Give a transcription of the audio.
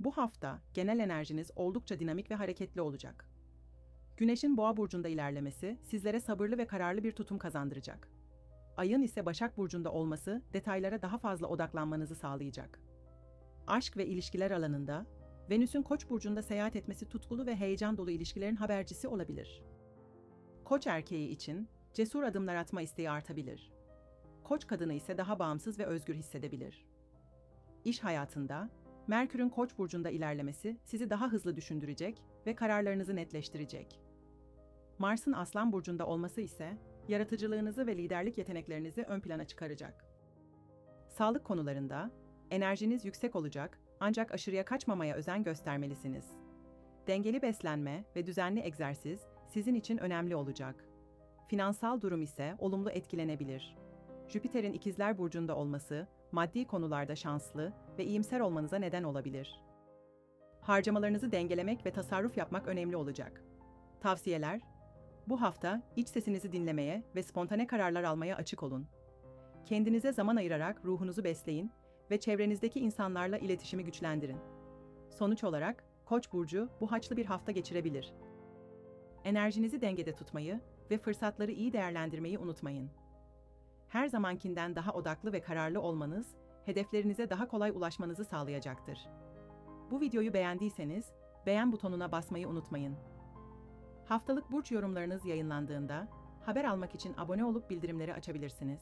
Bu hafta genel enerjiniz oldukça dinamik ve hareketli olacak. Güneşin Boğa burcunda ilerlemesi sizlere sabırlı ve kararlı bir tutum kazandıracak. Ayın ise Başak burcunda olması detaylara daha fazla odaklanmanızı sağlayacak. Aşk ve ilişkiler alanında Venüs'ün Koç burcunda seyahat etmesi tutkulu ve heyecan dolu ilişkilerin habercisi olabilir. Koç erkeği için cesur adımlar atma isteği artabilir. Koç kadını ise daha bağımsız ve özgür hissedebilir. İş hayatında Merkür'ün Koç burcunda ilerlemesi sizi daha hızlı düşündürecek ve kararlarınızı netleştirecek. Mars'ın Aslan burcunda olması ise yaratıcılığınızı ve liderlik yeteneklerinizi ön plana çıkaracak. Sağlık konularında enerjiniz yüksek olacak ancak aşırıya kaçmamaya özen göstermelisiniz. Dengeli beslenme ve düzenli egzersiz sizin için önemli olacak. Finansal durum ise olumlu etkilenebilir. Jüpiter'in ikizler burcunda olması maddi konularda şanslı ve iyimser olmanıza neden olabilir. Harcamalarınızı dengelemek ve tasarruf yapmak önemli olacak. Tavsiyeler: Bu hafta iç sesinizi dinlemeye ve spontane kararlar almaya açık olun. Kendinize zaman ayırarak ruhunuzu besleyin ve çevrenizdeki insanlarla iletişimi güçlendirin. Sonuç olarak Koç burcu bu haçlı bir hafta geçirebilir. Enerjinizi dengede tutmayı ve fırsatları iyi değerlendirmeyi unutmayın. Her zamankinden daha odaklı ve kararlı olmanız, hedeflerinize daha kolay ulaşmanızı sağlayacaktır. Bu videoyu beğendiyseniz, beğen butonuna basmayı unutmayın. Haftalık burç yorumlarınız yayınlandığında, haber almak için abone olup bildirimleri açabilirsiniz.